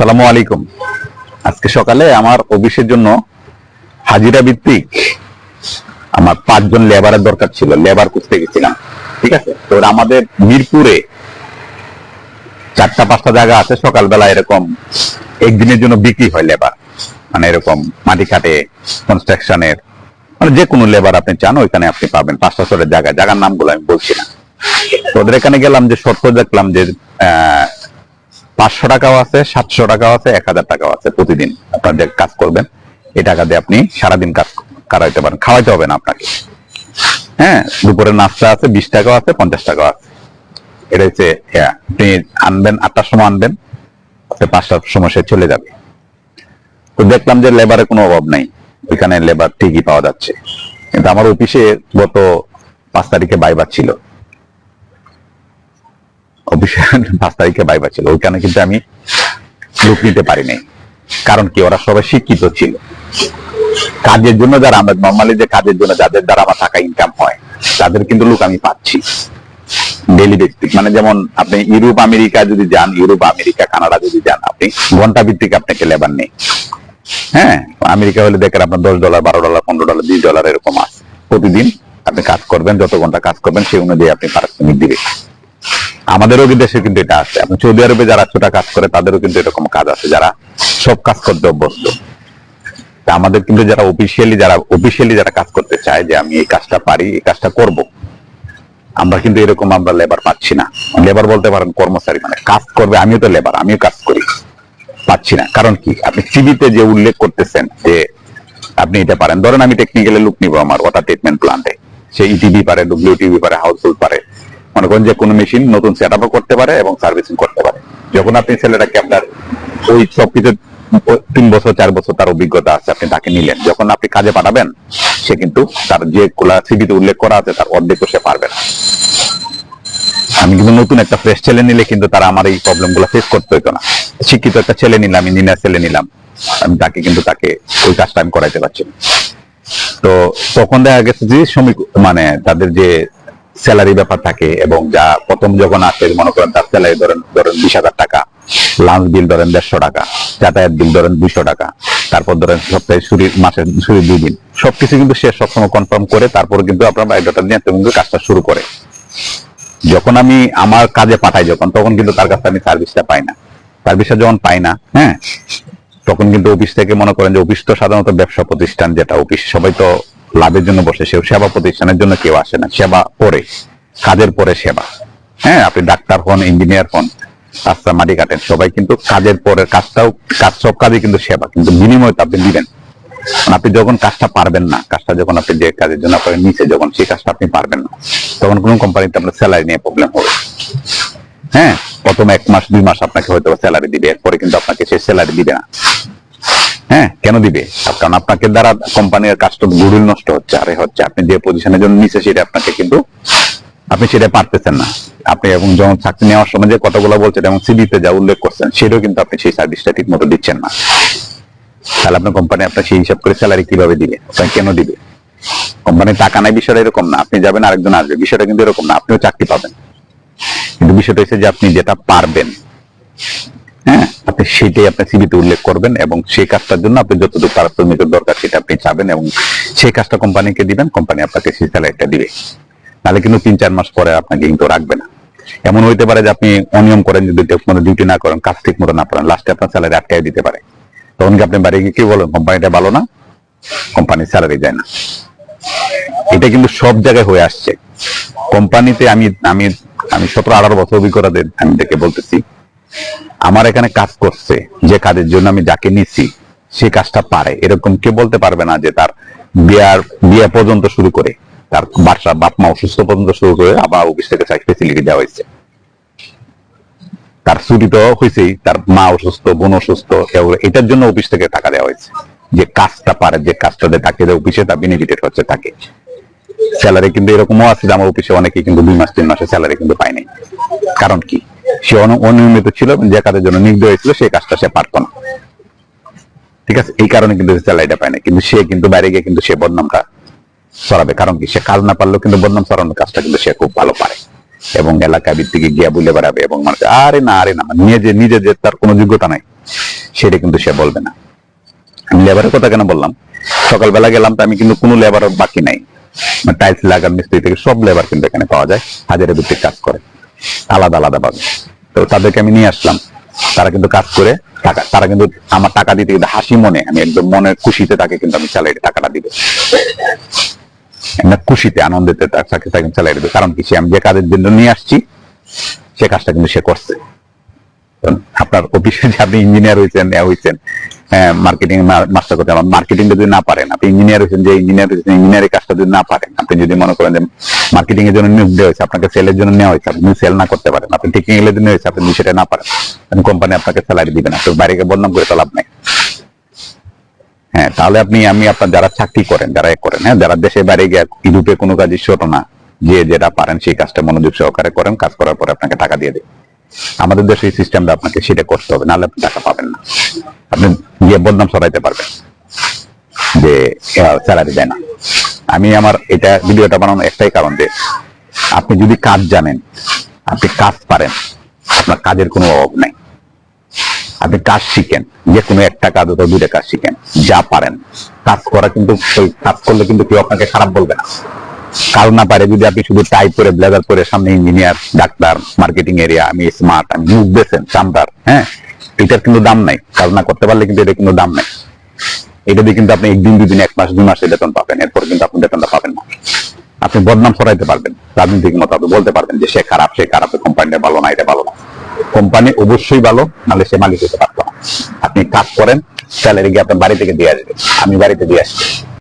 সালামু আলাইকুম। আজকে সকালে আমার অফিসের জন্য হাজিরা ভিত্তিক আমার পাঁচজন লেবারের দরকার ছিল, লেবার খুঁজতে গেছিলাম, ঠিক আছে? তো আমাদের মিরপুরে চারটা, পাঁচটা জায়গা আছে, সকালবেলা এরকম একদিনের জন্য বিক্রি হয় লেবার। মানে এরকম মাটি কাটে কনস্ট্রাকশনের মানে যে কোনো লেবার আপনি চান, ওইখানে আপনি পাবেন। পাঁচটা ছটা জায়গা, জায়গার নামগুলো আমি বলছি না। তো ওদের এখানে গেলাম যে শর্ত দেখলাম যে পাঁচশো টাকাও আছে সাতশো টাকাও আছে এক হাজার টাকাও আছে প্রতিদিন। আপনার যে কাজ করবেন এই টাকা দিয়ে আপনি সারাদিন কাজ করাইতে পারেন খাওয়াইতে হবে না আপনাকে। হ্যাঁ দুপুরের নাস্তা আছে বিশ টাকাও আছে পঞ্চাশ টাকাও আছে। এটা হচ্ছে হ্যাঁ, আপনি আনবেন আটটার সময় আনবেন পাঁচটার সময় সে চলে যাবে। তো দেখলাম যে লেবারের কোনো অভাব নাই ওইখানে লেবার ঠিকই পাওয়া যাচ্ছে। কিন্তু আমার অফিসে গত পাঁচ তারিখে বাইবার ছিল। পাঁচ তারিখে বাইবা ছিল। ওইখানে কিন্তু আমি লোক নিতে কারণ কি, ওরা সবাই শিক্ষিত ছিল। কাজের জন্য যারা আমরা নর্মালি যে কাজের জন্য যাদের দ্বারা আমার টাকা ইনকাম হয়, তাদের কিন্তু লোক আমি পাচ্ছি। ডেলি ভিত্তিক মানে যেমন আপনি ইউরোপ, আমেরিকা যদি যান, ইউরোপ, আমেরিকা, কানাডা যদি যান, আপনি ঘণ্টা ভিত্তিক আপনাকে লেবার নেই। হ্যাঁ আমেরিকা হলে দেখেন আপনার দশ ডলার বারো ডলার পনেরো ডলার বিশ ডলার এরকম আছে। প্রতিদিন আপনি কাজ করবেন, যত ঘণ্টা কাজ করবেন, সেই অনুযায়ী আপনি পারিশ্রমিক দিবে আমাদেরও কিন্তু দেশে কিন্তু এটা আছে? আপনি সৌদি আরবে যারা ছোটা কাজ করে, তাদেরও কিন্তু এরকম কাজ আছে, যারা সব কাজ করতে অভ্যস্ত। আমাদের কিন্তু যারা অফিসিয়ালি যারা অফিসিয়ালি যারা কাজ করতে চায় যে আমি এই কাজটা পারি, এই কাজটা করব, আমরা কিন্তু এরকম আমরা লেবার পাচ্ছি না। লেবার বলতে পারেন কর্মচারী মানে কাজ করবে, আমিও তো লেবার আমিও কাজ করি। পাচ্ছি না। কারণ কি? আপনি সিভিতে যে উল্লেখ করতেছেন যে আপনি এটা পারেন, ধরেন আমি টেকনিক্যালি লুক নিব আমার ওয়াটার ট্রিটমেন্ট প্লান্টে সে ইটিভি পারে ডব্লিউটিভি পারে হাউসফুল পারে। মনে করেন যে কোনো মেশিন নতুন সেট করতে পারে এবং সার্ভিসিং করতে পারে। যখন আপনি ছেলেটাকে আপনার ওই সবকিছু, ও- তিন বছর, চার বছর তার অভিজ্ঞতা আছে, আপনি তাকে নিলেন। যখন আপনি কাজে পাঠাবেন, সে কিন্তু তার যে কোলা সিভিতে উল্লেখ করা আছে, তার অর্ধেকও সে পারবে না। আমি কিন্তু নতুন একটা ফ্রেশ ছেলে নিলে কিন্তু তারা আমার এই প্রবলেমগুলো ফেস করতে হতো না। শিক্ষিত একটা ছেলে নিলাম ইঞ্জিনিয়ার ছেলে নিলাম, আমি তাকে কিন্তু তাকে ওই কাজটা আমি করাইতে পারছি। তো তখন দেখা গেছে যে শ্রমিক মানে তাদের যে স্যালারি ব্যাপার থাকে এবং যা প্রথম যখন আসে, মনে করেন তার স্যালারি ধরেন ধরেন বিশ হাজার টাকা। লাঞ্চ বিল ধরেন দেড়শো টাকা, যাতায়াত বিল ধরেন দুইশো টাকা। তারপর ধরেন সপ্তাহে ছুরি মাসে ছুরি দুই দিন। সবকিছু কিন্তু সে সবসময় কনফার্ম করে, তারপর কিন্তু আপনার বায়োডাটা নিয়ে কিন্তু কাজটা শুরু করে। যখন আমি আমার কাজে পাঠাই যখন, তখন কিন্তু তার কাছে আমি সার্ভিসটা পাই না। সার্ভিসটা যখন পাই না হ্যাঁ তখন কিন্তু অফিস থেকে মনে করেন যে অফিস তো সাধারণত ব্যবসা প্রতিষ্ঠান যেটা অফিস সবাই তো লাভের জন্য বসে সেও সেবা প্রতিষ্ঠানের জন্য কেউ আসে না। সেবা পরে কাজের পরে সেবা। হ্যাঁ আপনি ডাক্তার হন ইঞ্জিনিয়ার হন রাস্তা মাটি কাটেন, সবাই কিন্তু কাজের পরে কাজটাও, কাজ, সব কাজই কিন্তু সেবা, কিন্তু বিনিময় তো আপনি দিবেন। আপনি যখন কাজটা পারবেন না, কাজটা যখন আপনি যে কাজের জন্য আপনার নিচে যখন, সেই কাজটা আপনি পারবেন না, তখন কোনো কোম্পানিতে আপনার স্যালারি নিয়ে প্রবলেম হবে। হ্যাঁ প্রথম এক মাস, দুই মাস আপনাকে হয়তো স্যালারি দিবে, এরপরে কিন্তু আপনাকে সে স্যালারি দিবে না। হ্যাঁ কেন দিবে? কারণ আপনাকে দ্বারা কোম্পানির কাজটা গুডুল নষ্ট হচ্ছে, আরে হচ্ছে, আপনি যে পজিশনের জন্য নিচে, সেটা আপনাকে কিন্তু আপনি সেটা পারতেছেন না। আপনি এবং যখন চাকরি নেওয়ার সময় যে কতগুলো বলছেন এবং সিবিতে যা উল্লেখ করছেন, সেটাও কিন্তু আপনি সেই সার্ভিসটা ঠিক মতো দিচ্ছেন না। তাহলে আপনার কোম্পানি আপনার সেই হিসাব করে স্যালারি কীভাবে দিবে? কেন দিবে? কোম্পানির টাকা নাই, বিষয়টা এরকম না। আপনি যাবেন, আরেকজন আসবে। বিষয়টা কিন্তু এরকম না, আপনিও চাকরি পাবেন। কিন্তু বিষয়টা হচ্ছে যে আপনি যেটা পারবেন হ্যাঁ আপনি সেটাই আপনার সিভিতে উল্লেখ করবেন এবং সেই কাজটার জন্য আপনি যতটুকু পারিশ্রমিকের দরকার সেটা আপনি চাবেন এবং সেই কাজটা কোম্পানিকে দিবেন, কোম্পানি আপনাকে সেই স্যালারিটা দিবে। নাহলে কিন্তু তিন, চার মাস পরে আপনাকে কিন্তু রাখবে না। এমন হইতে পারে যে আপনি অনিয়ম করেন, যদি মতো ডিউটি না করেন, কাজ ঠিক মতো না করেন লাস্টে আপনার স্যালারি আটকাই দিতে পারে। তখন কি আপনি বাড়ি গিয়ে কি বলেন, কোম্পানিটা ভালো না? কোম্পানির স্যালারি দেয় না। এটা কিন্তু সব জায়গায় হয়ে আসছে। কোম্পানিতে আমি আমি আমি সতেরো, আঠারো বছর অভিজ্ঞতা আমি দেখে বলতেছি আমার এখানে কাজ করছে, যে কাজের জন্য আমি যাকে নিচ্ছি সে কাজটা পারে। এরকম কেউ বলতে পারবে না যে তার বিয়ার, বিয়ে পর্যন্ত শুরু করে, তার বাচ্চা বাপ মা অসুস্থ পর্যন্ত শুরু করে আবার অফিস থেকে ফেসিলিটি দেওয়া হয়েছে। তার ছুটি তো হয়েছেই, তার মা অসুস্থ, বোন অসুস্থ এটার জন্য অফিস থেকে টাকা দেওয়া হয়েছে। যে কাজটা পারে, যে কাজটা দিয়ে তাকে অফিসে তা বেনিফিটেড হচ্ছে তাকে। স্যালারি কিন্তু এরকমও আছে, যে আমার অফিসে অনেকে কিন্তু দুই মাস, তিন মাসে স্যালারি কিন্তু পায় নাই। কারণ কি? সে অনিয়মিত ছিল, যে কাজের জন্য দেওয়া হয়েছিল, সেই কাজটা সে পারতো না। ঠিক আছে? এই কারণে কিন্তু স্যালারিটা পায় না। কিন্তু সে কিন্তু বাইরে গিয়ে কিন্তু সে বদনামটা সরাবে। কারণ কি? সে কাজ না পারলেও কিন্তু বদনাম সরানোর কাজটা কিন্তু সে খুব ভালো পারে। এবং এলাকা ভিত্তিকে গিয়া বলে বেড়াবে এবং মানুষ আরে না আরে না নিজে নিজে যে তার কোনো যোগ্যতা নাই, সেটা কিন্তু সে বলবে না। আমি লেবারের কথা কেন বললাম? সকালবেলা গেলাম তো আমি কিন্তু কোনো লেবার বাকি নাই। টাইলস লাগার মিস্ত্রি থেকে সব লেবার কিন্তু এখানে পাওয়া যায়। হাজারে ভিত্তিক কাজ করে। আলাদা আলাদা ভাবে। তো তাদেরকে আমি নিয়ে আসলাম। তারা কিন্তু কাজ করে টাকা তারা কিন্তু আমার টাকা দিতে কিন্তু হাসি মনে, আমি একদম মনের খুশিতে তাকে কিন্তু আমি স্যালারি টাকাটা দিব খুশিতে আনন্দিতে তাকে তাকে চালাই দেবে কারণ কি, সে আমি যে কাজের জন্য নিয়ে আসছি, সে কাজটা কিন্তু সে করছে। আপনার অফিসে যে আপনি ইঞ্জিনিয়ার হয়েছেন হয়েছেন মার্কেটিং মাস্টার করতে মার্কেটিং যদি না পারেন, আপনি ইঞ্জিনিয়ার হয়েছেন, যে ইঞ্জিনিয়ার হয়েছেন ইঞ্জিনিয়ারের কাজটা যদি না পারেন, আপনি যদি মনে করেন যে মার্কেটিং এর জন্য নিয়োগ দেওয়া হয়েছে, আপনাকে সেলের জন্য নেওয়া হয়েছে, আপনি সেল না করতে পারেন, আপনি টেকনিক্যাল এর জন্য হয়েছে, আপনি সেটা না পারেন কোম্পানি আপনাকে স্যালারি দিবে না, তো বাইরে বদনাম করে তো লাভ নাই। হ্যাঁ তাহলে আপনি, আমি আপনার যারা চাকরি করেন, যারা করেন হ্যাঁ যারা দেশে বাইরে গিয়ে ইউরোপে কোনো কাজই ছোট না, যে যেটা পারেন, সেই কাজটা মনোযোগ সহকারে করেন, কাজ করার পরে আপনাকে টাকা দিয়ে দেয়। আমাদের দেশে এই সিস্টেমটা আপনাকে সেটা করতে হবে, নাহলে আপনি টাকা পাবেন না। আপনি গিয়ে বদনাম সরাইতে পারবেন যে স্যালারি দেয় না। আমি আমার এটা ভিডিওটা বানানোর একটাই কারণ যে, আপনি যদি কাজ জানেন, আপনি কাজ পারেন, আপনার কাজের কোনো অভাব নাই। আপনি কাজ শিখেন, যে কোনো একটা কাজ অথবা দুইটা কাজ শিখেন, যা পারেন। কাজ করা কিন্তু কাজ করলে কিন্তু কেউ আপনাকে খারাপ বলবে না। কাজ না পারে যদি আপনি শুধু টাইপ করে ব্লেজার করে সামনে ইঞ্জিনিয়ার ডাক্তার মার্কেটিং এরিয়া আমি স্মার্ট আমি মুখ বেছেন চামদার হ্যাঁ? এটার কিন্তু দাম নাই। কাজ না করতে পারলে কিন্তু এটা কিন্তু দাম নাই। এটা দিয়ে কিন্তু আপনি একদিন দুদিন এক মাস, দুই মাসে বেতন পাবেন। এরপর কিন্তু আপনি বেতনটা পাবেন না। আপনি বদনাম সরাইতে পারবেন। রাজনীতিক মতো আপনি বলতে পারবেন যে সে খারাপ সে খারাপ, কোম্পানিটা ভালো না, এটা ভালো না। কোম্পানি অবশ্যই ভালো, নাহলে সে মালিক হতে পারতো না। আপনি কাজ করেন স্যালারি গিয়ে আপনার বাড়ি থেকে দিয়ে আসবে আমি বাড়িতে দিয়ে আসছি।